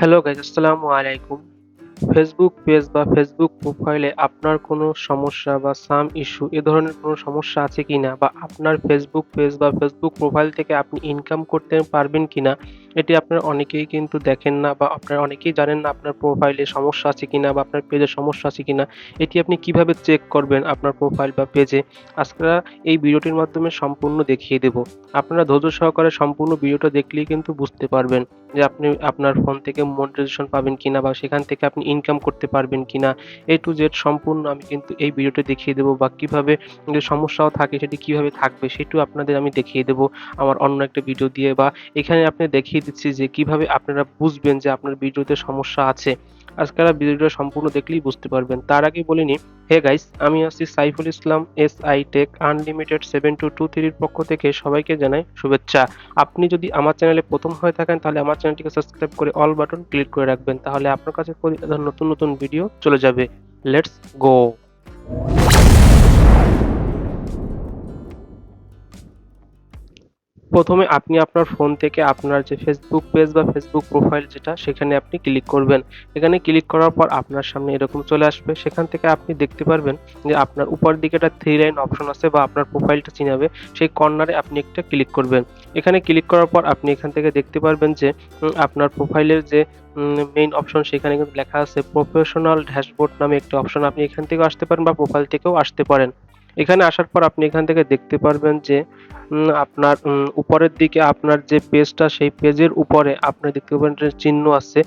Hello guys আসসালামু আলাইকুম। Facebook page বা ফেসবুক প্রোফাইলে আপনার কোনো সমস্যা বা সাম ইস্যু এ ধরনের কোনো সমস্যা আছে কিনা বা আপনার ফেসবুক পেজ বা ফেসবুক প্রোফাইল থেকে আপনি ইনকাম করতে পারবেন কিনা, এটি আপনার অনেকেই কিন্তু দেখেন না বা আপনারা অনেকেই জানেন না আপনার প্রোফাইলে সমস্যা আছে কিনা বা আপনার পেজে সমস্যা আছে কিনা। এটি আপনি কীভাবে চেক করবেন আপনার প্রোফাইল বা পেজে আজকে এই ভিডিওটির মাধ্যমে সম্পূর্ণ দেখিয়ে দেব। আপনারা ধৈর্য সহকারে সম্পূর্ণ ভিডিওটা দেখলেই কিন্তু বুঝতে পারবেন। যে আপনি আপনার ফোন থেকে মনিটাইজেশন পাবেন কিনা বা সেখান থেকে আপনি ইনকাম করতে পারবেন কিনা এ টু জেড সম্পূর্ণ আমি কিন্তু এই ভিডিওতে দেখিয়ে দেবো বা কীভাবে যে সমস্যাও থাকে সেটি কীভাবে থাকবে সেটিও আপনাদের আমি দেখিয়ে দেবো আমার অন্য একটা ভিডিও দিয়ে বা এখানে আপনি দেখিয়ে দিচ্ছি যে কীভাবে আপনারা বুঝবেন যে আপনার ভিডিওতে সমস্যা আছে। আজকের ভিডিওটা সম্পূর্ণ দেখলেই বুঝতে পারবেন। তার আগে বলিনি হে গাইস আমি আছি Saiful Islam S I tech unlimited seven two two থ্রির পক্ষ থেকে সবাইকে জানাই শুভেচ্ছা। আপনি যদি আমার চ্যানেলে প্রথম হয়ে থাকেন, তাহলে আমার চ্যানেলটিকে সাবস্ক্রাইব করে অল বাটন ক্লিক করে রাখবেন। তাহলে আপনার কাছে নতুন নতুন ভিডিও চলে যাবে। লেটস গো প্রথমে আপনি আপনার ফোন থেকে আপনার যে ফেসবুক পেজ বা ফেসবুক প্রোফাইল যেটা, সেখানে আপনি ক্লিক করবেন। এখানে ক্লিক করার পর আপনার সামনে এরকম চলে আসবে। সেখান থেকে আপনি দেখতে পারবেন যে আপনার উপর দিকে একটা থ্রি লাইন অপশন আছে বা আপনার প্রোফাইলটা চিনাবে সেই কর্নারে আপনি একটা ক্লিক করবেন। এখানে ক্লিক করার পর আপনি এখান থেকে দেখতে পারবেন যে আপনার প্রোফাইলের যে মেইন অপশন সেখানে কিন্তু লেখা আছে প্রফেশনাল ড্যাশবোর্ড নামে একটি অপশন আপনি এখান থেকেও আসতে পারেন বা প্রোফাইল থেকেও আসতে পারেন। এখানে আসার পর আপনি এখান থেকে দেখতে পারবেন যে আপনার উপরের দিকে আপনার যে পেজটা সেই পেজের উপরে আপনি দেখতে পাবেন চিহ্ন আছে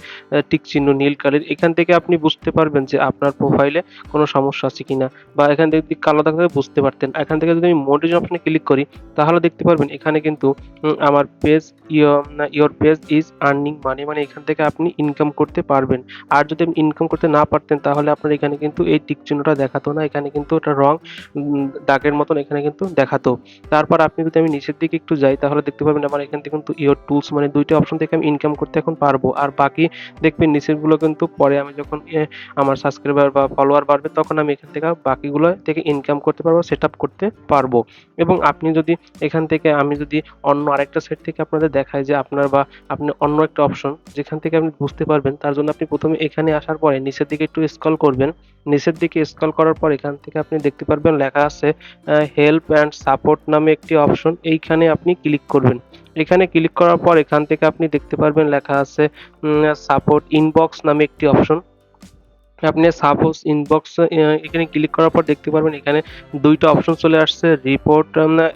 টিক চিহ্ন নীল কালির। এখান থেকে আপনি বুঝতে পারবেন যে আপনার প্রোফাইলে কোনো সমস্যা আছে কিনা বা এখান থেকে যদি কালো থাকলে বুঝতে পারতেন। এখান থেকে যদি আমি মোটিভেশন অপশনে ক্লিক করি, তাহলে দেখতে পারবেন এখানে কিন্তু আমার page your page is earning money মানে এখান থেকে আপনি ইনকাম করতে পারবেন। আর যদি ইনকাম করতে না পারতেন, তাহলে আপনার এখানে কিন্তু এই টিক চিহ্নটা দেখাতো না। এখানে কিন্তু এটা রং দাগের মতন এখানে কিন্তু দেখাতো। তারপর আপনি যদি আমি নিচের দিকে একটু যাই, তাহলে দেখতে পাবেন আমার এখান থেকে কিন্তু ইয়োর টুলস মানে দুইটা অপশন থেকে আমি ইনকাম করতে এখন পারব। আর বাকি দেখবেন নিচেরগুলো কিন্তু পরে আমি যখন আমার সাবস্ক্রাইবার বা ফলোয়ার বাড়বে, তখন আমি এখান থেকে বাকিগুলো থেকে ইনকাম করতে পারব সেট করতে পারব। এবং আপনি যদি এখান থেকে, আমি যদি অন্য আরেকটা সেট থেকে আপনাদের দেখাই যে আপনার বা আপনি অন্য একটা অপশন যেখান থেকে আপনি বুঝতে পারবেন, তার জন্য আপনি প্রথমে এখানে আসার পরে নিচের দিকে একটু স্ক্রল করবেন। নিচের দিকে স্ক্রল করার পর এখান থেকে আপনি দেখতে পারবেন লেখা আছে হেল্প অ্যান্ড সাপোর্ট নামে একটি অপশন এইখানে আপনি ক্লিক করবেন। এখানে ক্লিক করার পর এখান থেকে আপনি দেখতে পারবেন লেখা আছে সাপোর্ট ইনবক্স নামে একটি অপশন আপনি সাপোজ ইনবক্স এখানে ক্লিক করার পর দেখতে পারবেন এখানে দুইটা অপশন চলে আসছে রিপোর্ট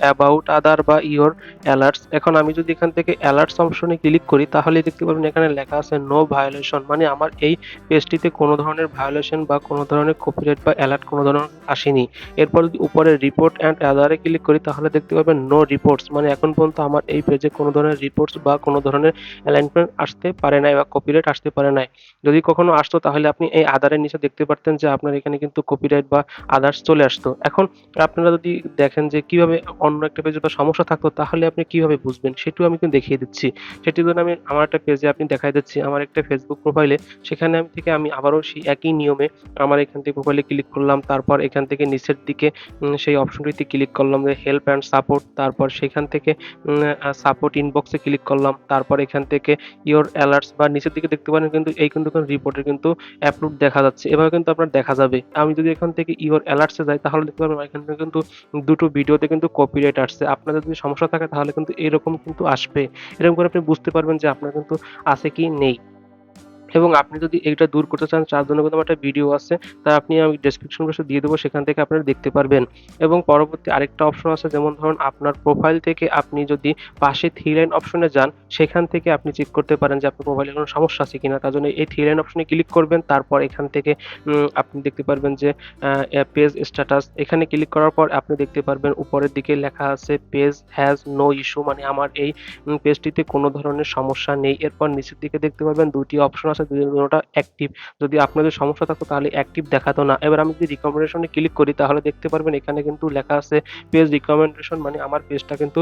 অ্যাবাউট আদার বা ইওর অ্যালার্টস এখন আমি যদি এখান থেকে অ্যালার্টস অপশনে ক্লিক করি, তাহলে দেখতে পারবেন এখানে লেখা আছে নো ভায়োলেশন মানে আমার এই পেজটিতে কোনো ধরনের ভায়োলেশন বা কোনো ধরনের কপিরাইট বা অ্যালার্ট কোনো ধরনের আসেনি। এরপর যদি উপরে রিপোর্ট অ্যান্ড আদারে ক্লিক করি, তাহলে দেখতে পাবেন নো রিপোর্টস মানে এখন পর্যন্ত আমার এই পেজে কোনো ধরনের রিপোর্টস বা কোনো ধরনের অ্যালাইনমেন্ট আসতে পারে নাই বা কপিরাইট আসতে পারে নাই। যদি কখনো আসতো, তাহলে আপনি এই আদারের নিচে দেখতে পারতেন যে আপনার এখানে কিন্তু কপিরাইট বা আদার্স চলে আসতো। এখন আপনারা যদি দেখেন যে কীভাবে অন্য একটা পেজে বা সমস্যা থাকতো, তাহলে আপনি কীভাবে বুঝবেন? সেটিও আমি কিন্তু দেখিয়ে দিচ্ছি। সেটির জন্য আমি আমার একটা পেজে আপনি দেখাই দিচ্ছি। আমার একটা ফেসবুক প্রোফাইলে সেখানে আমি থেকে আমি আবারও সেই একই নিয়মে আমার এখান থেকে প্রোফাইলে ক্লিক করলাম। তারপর এখান থেকে নিচের দিকে সেই অপশনটিতে ক্লিক করলাম যে হেল্প অ্যান্ড সাপোর্ট তারপর সেখান থেকে সাপোর্ট ইনবক্সে ক্লিক করলাম। তারপর এখান থেকে ইওর অ্যালার্টস বা নিচের দিকে দেখতে পারেন কিন্তু এই কিন্তু রিপোর্টের কিন্তু অ্যাপ্রুভ দেখা যাচ্ছে। এভাবে কিন্তু আপনার দেখা যাবে। আমি যদি এখান থেকে ইউর অ্যালার্টসে যাই, তাহলে দেখতে পারবেন এখানে কিন্তু দুটো ভিডিওতে কিন্তু কপিরাইট আসছে। আপনাদের যদি সমস্যা থাকে, তাহলে কিন্তু এরকম কিন্তু আসবে। এরকম করে আপনি বুঝতে পারবেন যে আপনার কিন্তু আছে কি নেই। এবং আপনি যদি এটা দূর করতে চান তার জন্য কিন্তু একটা ভিডিও আছে, তা আপনি আমি ডেসক্রিপশন বক্সে দিয়ে দেবো, সেখান থেকে আপনারা দেখতে পারবেন। এবং পরবর্তী আরেকটা অপশন আছে, যেমন ধরুন আপনার প্রোফাইল থেকে আপনি যদি পাশে থ্রি লাইন অপশনে যান, সেখান থেকে আপনি চেক করতে পারেন যে আপনার মোবাইলে কোনো সমস্যা আছে কিনা। তার জন্য এই থ্রি লাইন অপশনে ক্লিক করবেন, তারপর এখান থেকে আপনি দেখতে পারবেন যে পেজ স্ট্যাটাস এখানে ক্লিক করার পর আপনি দেখতে পারবেন উপরের দিকে লেখা আছে পেজ হ্যাজ নো ইস্যু মানে আমার এই পেজটিতে কোনো ধরনের সমস্যা নেই। এরপর নিচের দিকে দেখতে পারবেন দুটি অপশন আছে দুটোটা অ্যাক্টিভ যদি আপনাদের সমস্যা থাকতো তাহলে অ্যাক্টিভ দেখাতো না। এবার আমি যদি রিকমেন্ডেশনে ক্লিক করি, তাহলে দেখতে পারবেন এখানে কিন্তু লেখা আছে পেজ রিকমেন্ডেশন মানে আমার পেজটা কিন্তু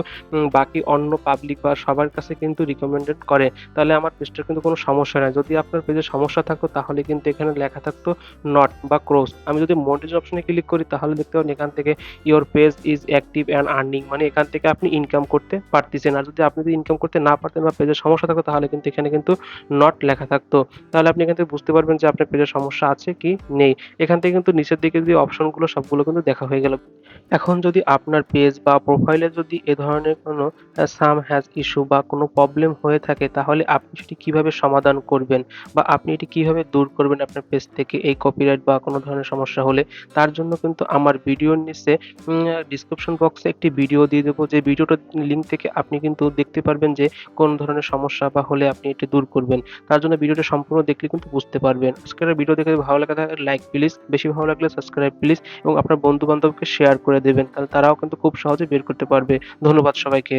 বাকি অন্য পাবলিক বা সবার কাছে কিন্তু রিকমেন্ডেড করে। তাহলে আমার পেজটার কিন্তু কোনো সমস্যা নাই। যদি আপনার পেজে সমস্যা থাকতো, তাহলে কিন্তু এখানে লেখা থাকতো নট বা ক্রোজ আমি যদি মনিটাইজ অপশনে ক্লিক করি, তাহলে দেখতে পাবেন এখান থেকে your page is active and earning মানে এখান থেকে আপনি ইনকাম করতে পারতেছেন। আর যদি আপনি যদি ইনকাম করতে না পারতেন বা পেজের সমস্যা থাকতো, তাহলে কিন্তু এখানে কিন্তু নট লেখা থাকতো। তাহলে আপনি এখান থেকে বুঝতে পারবেন যে আপনার পেজের সমস্যা আছে কি নেই। এখান থেকে কিন্তু নিচের দিকে যে অপশনগুলো সবগুলো কিন্তু দেখা হয়ে গেল। এখন যদি আপনার পেজ বা প্রোফাইলে যদি এ ধরনের কোনো সাম হ্যাজ ইস্যু বা কোনো প্রবলেম হয়ে থাকে, তাহলে আপনি সেটি কীভাবে সমাধান করবেন? বা আপনি এটি কীভাবে দূর করবেন আপনার পেজ থেকে এই কপিরাইট বা কোনো ধরনের সমস্যা হলে? তার জন্য কিন্তু আমার ভিডিওর নিচে ডিসক্রিপশন বক্সে একটি ভিডিও দিয়ে দেবো। যে ভিডিওটার লিঙ্ক থেকে আপনি কিন্তু দেখতে পারবেন যে কোন ধরনের সমস্যা বা হলে আপনি এটি দূর করবেন। তার জন্য ভিডিওটা সম্পূর্ণ দেখলে কিন্তু বুঝতে পারবেন। আজকের ভিডিও দেখে ভালো লাগা লাইক প্লিজ বেশি ভালো লাগলে সাবস্ক্রাইব প্লিজ এবং আপনার বন্ধু বান্ধবকে শেয়ার করে দেবেন তাহলে তারাও কিন্তু খুব সহজে বের করতে পারবে। ধন্যবাদ সবাইকে।